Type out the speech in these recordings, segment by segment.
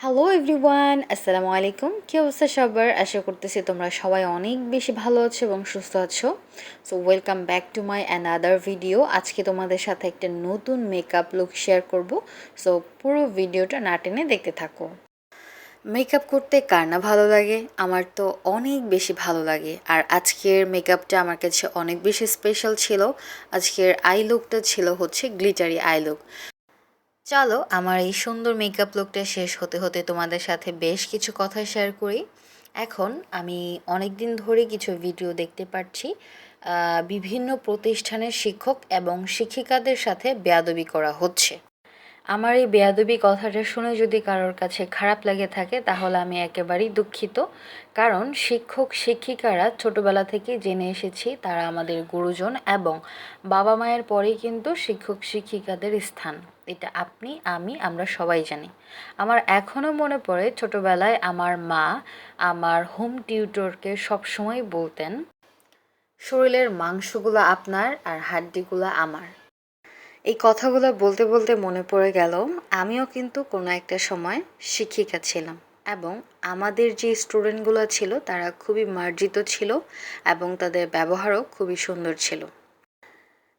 Hello everyone আসসালামু আলাইকুম কী অবস্থা সবার? আশা করতেছি তোমরা সবাই অনেক বেশি ভালো আছো এবং সুস্থ আছো। So welcome back to my another video আজকে তোমাদের সাথে একটা নতুন মেকআপ লুক শেয়ার করব। সো পুরো ভিডিওটা না টেনে দেখতে থাকো। মেকআপ করতে কার না ভালো লাগে? আমার তো অনেক বেশি ভালো লাগে। আর আজকের মেকআপটা আমার কাছে অনেক বেশি স্পেশাল ছিল। আজকের আই লুকটা ছিল হচ্ছে গ্লিটারি আই লুক চলো, আমার এই সুন্দর মেকআপ লুকটা শেষ হতে হতে তোমাদের সাথে বেশ কিছু কথা শেয়ার করি। এখন আমি অনেক দিন ধরে কিছু ভিডিও দেখতে পাচ্ছি বিভিন্ন প্রতিষ্ঠানের শিক্ষক এবং শিক্ষিকাদের সাথে বেয়াদবি করা হচ্ছে। আমার এই বেয়াদবি কথাটা শুনে যদি কারোর কাছে খারাপ লাগে থাকে, তাহলে আমি একেবারেই দুঃখিত। কারণ শিক্ষক, শিক্ষিকারা ছোটবেলা থেকে জেনে এসেছি, তারা আমাদের গুরুজন এবং বাবা মায়ের পরেই কিন্তু শিক্ষক, শিক্ষিকাদের স্থান। এটা আপনি, আমি, আমরা সবাই জানি। আমার এখনও মনে পড়ে ছোটবেলায় আমার মা আমার হোম টিউটরকে সবসময় বলতেন, শরীরের মাংসগুলো আপনার আর হাড্ডিগুলো আমার। এই কথাগুলো বলতে বলতে মনে পড়ে গেল, আমিও কিন্তু কোনো একটা সময় শিক্ষিকা ছিলাম এবং আমাদের যে স্টুডেন্টগুলো ছিল তারা খুবই মার্জিত ছিল এবং তাদের ব্যবহারও খুবই সুন্দর ছিল।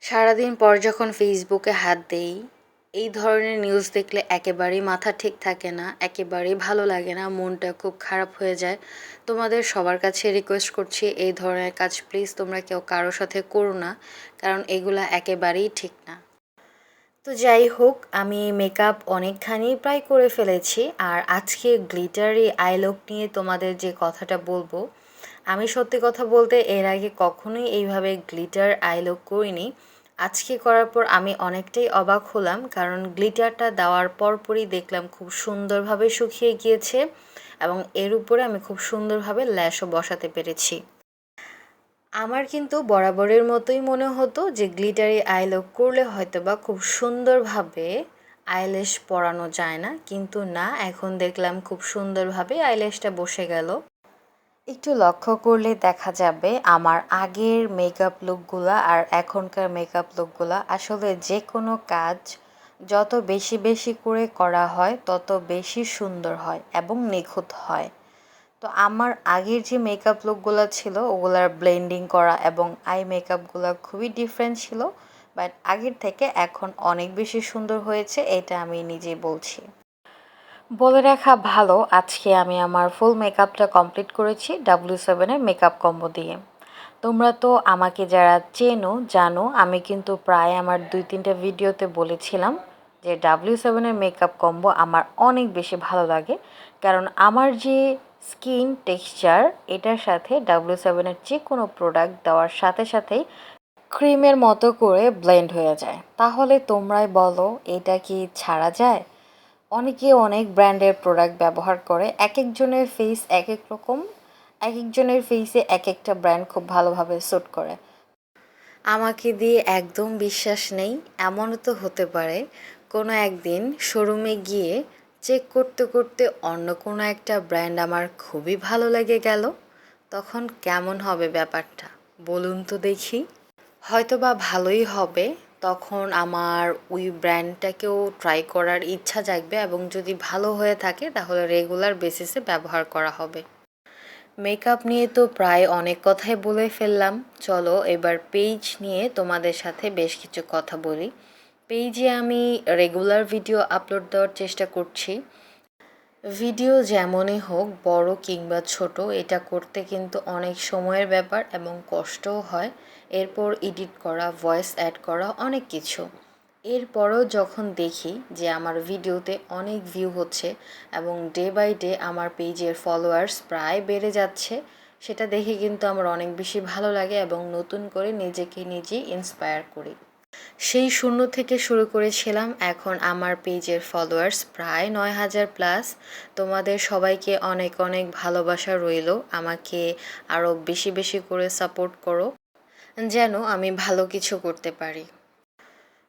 সারাদিন পর যখন ফেসবুকে হাত দেই, এই ধরনের নিউজ দেখলে একেবারেই মাথা ঠিক থাকে না, একেবারেই ভালো লাগে না, মনটা খুব খারাপ হয়ে যায়। তোমাদের সবার কাছে রিকোয়েস্ট করছি এই ধরনের কাজ প্লিজ তোমরা কেউ কারোর সাথে করো না, কারণ এগুলা একেবারেই ঠিক না। তো যাই হোক, আমি মেকআপ অনেকখানি প্রায় করে ফেলেছি। আর আজকে গ্লিটারি আইলক নিয়ে তোমাদের যে কথাটা বলব, আমি সত্যি কথা বলতে এর আগে কখনোই এইভাবে গ্লিটার আইলক করিনি। আজকে করার পর আমি অনেকটাই অবাক হলাম, কারণ গ্লিটারটা দেওয়ার পরপরই দেখলাম খুব সুন্দরভাবে শুকিয়ে গিয়েছে এবং এর উপরে আমি খুব সুন্দরভাবে ল্যাশও বসাতে পেরেছি। আমার কিন্তু বরাবরের মতোই মনে হতো যে গ্লিটারি আইলক করলে হয়তো বা খুব সুন্দরভাবে আইল্যাশ পরানো যায় না। কিন্তু না, এখন দেখলাম খুব সুন্দরভাবে আইল্যাশটা বসে গেল। একটু লক্ষ্য করলে দেখা যাবে আমার আগের মেকআপ লুকগুলা আর এখনকার মেকআপ লুকগুলা আসলে যে কোনো কাজ যত বেশি বেশি করে করা হয়, তত বেশি সুন্দর হয় এবং নিখুঁত হয়। তো আমার আগের যে মেকআপ লুকগুলো ছিল, ওগুলার ব্লেন্ডিং করা এবং আই মেকআপগুলো খুবই ডিফারেন্ট ছিল বাট আগের থেকে এখন অনেক বেশি সুন্দর হয়েছে, এটা আমি নিজেই বলছি। বলে রাখা ভালো, আজকে আমি আমার ফুল মেকআপটা কমপ্লিট করেছি ডাব্লিউ সেভেনের মেকআপ কম্বো দিয়ে। তোমরা তো আমাকে যারা চেনো, জানো, আমি কিন্তু প্রায় আমার দুই তিনটা ভিডিওতে বলেছিলাম যে ডাব্লিউ সেভেনের মেকআপ কম্বো আমার অনেক বেশি ভালো লাগে। কারণ আমার যে স্কিন টেক্সচার, এটার সাথে ডাব্লিউ সেভেনের যে কোনো প্রোডাক্ট দেওয়ার সাথে সাথেই ক্রিমের মতো করে ব্লেন্ড হয়ে যায়। তাহলে তোমরাই বলো, এটা কি ছাড়া যায়? অনেকে অনেক ব্র্যান্ডের প্রোডাক্ট ব্যবহার করে এক একজনের ফেস এক এক রকম এক একজনের ফেসে এক একটা ব্র্যান্ড খুব ভালোভাবে স্যুট করে। আমাকে দিয়ে একদম বিশ্বাস নেই, এমনও তো হতে পারে, কোনো একদিন শোরুমে গিয়ে চেক করতে করতে অন্য কোনো একটা ব্র্যান্ড আমার খুবই ভালো লেগে গেল। তখন কেমন হবে ব্যাপারটা? বলুন তো দেখি। হয়তো বা ভালোই হবে। তখন আমার ওই ব্র্যান্ডটাকেও ট্রাই করার ইচ্ছা জাগবে এবং যদি ভালো হয়ে থাকে, তাহলে রেগুলার বেসিসে ব্যবহার করা হবে। মেকআপ নিয়ে তো প্রায় অনেক কথাই বলে ফেললাম। চলো এবার পেজ নিয়ে তোমাদের সাথে বেশ কিছু কথা বলি। পেজে আমি রেগুলার ভিডিও আপলোড দেওয়ার চেষ্টা করছি ভিডিও যেমনই হোক, বড় কিংবা ছোট, এটা করতে কিন্তু অনেক সময়ের ব্যাপার এবং কষ্টও হয়। এরপর এডিট করা ভয়েস অ্যাড করা, অনেক কিছু। এরপরও যখন দেখি যে আমার ভিডিওতে অনেক ভিউ হচ্ছে এবং ডে বাই ডে আমার পেজের ফলোয়ার্স প্রায় বেড়ে যাচ্ছে, সেটা দেখে কিন্তু আমার অনেক বেশি ভালো লাগে এবং নতুন করে নিজেকে নিজেই ইন্সপায়ার করি। সেই শূন্য থেকে শুরু করেছিলাম এখন আমার পেজের ফলোয়ার্স প্রায় নয় হাজার প্লাস তোমাদের সবাইকে অনেক অনেক ভালোবাসা রইল। আমাকে আরও বেশি বেশি করে সাপোর্ট করো, যেন আমি ভালো কিছু করতে পারি।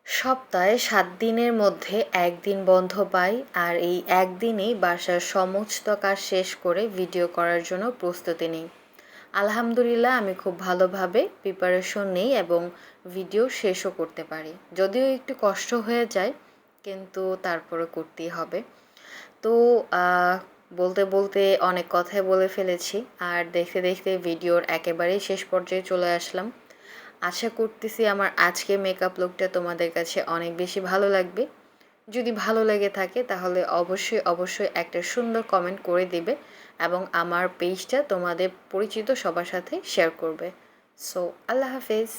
সপ্তাহে সাত দিনের মধ্যে একদিন বন্ধ পাই আর এই একদিনেই বাসার সমস্ত কাজ শেষ করে ভিডিও করার জন্য প্রস্তুতি নিই। আলহামদুলিল্লাহ, আমি খুব ভালোভাবে প্রিপারেশন নেই এবং ভিডিও শেষও করতে পারি। যদিও একটু কষ্ট হয়ে যায়, কিন্তু তারপরে করতেই হবে। তো বলতে বলতে অনেক কথাই বলে ফেলেছি, আর দেখতে দেখতে ভিডিওর একেবারেই শেষ পর্যায়ে চলে আসলাম। আশা করতেছি আমার আজকে মেকআপ লুকটা তোমাদের কাছে অনেক বেশি ভালো লাগবে। যদি ভালো লেগে থাকে, তাহলে অবশ্যই অবশ্যই একটা সুন্দর কমেন্ট করে দিবে এবং আমার পেজটা তোমাদের পরিচিত সবার সাথে শেয়ার করবে। সো আল্লাহ হাফেজ।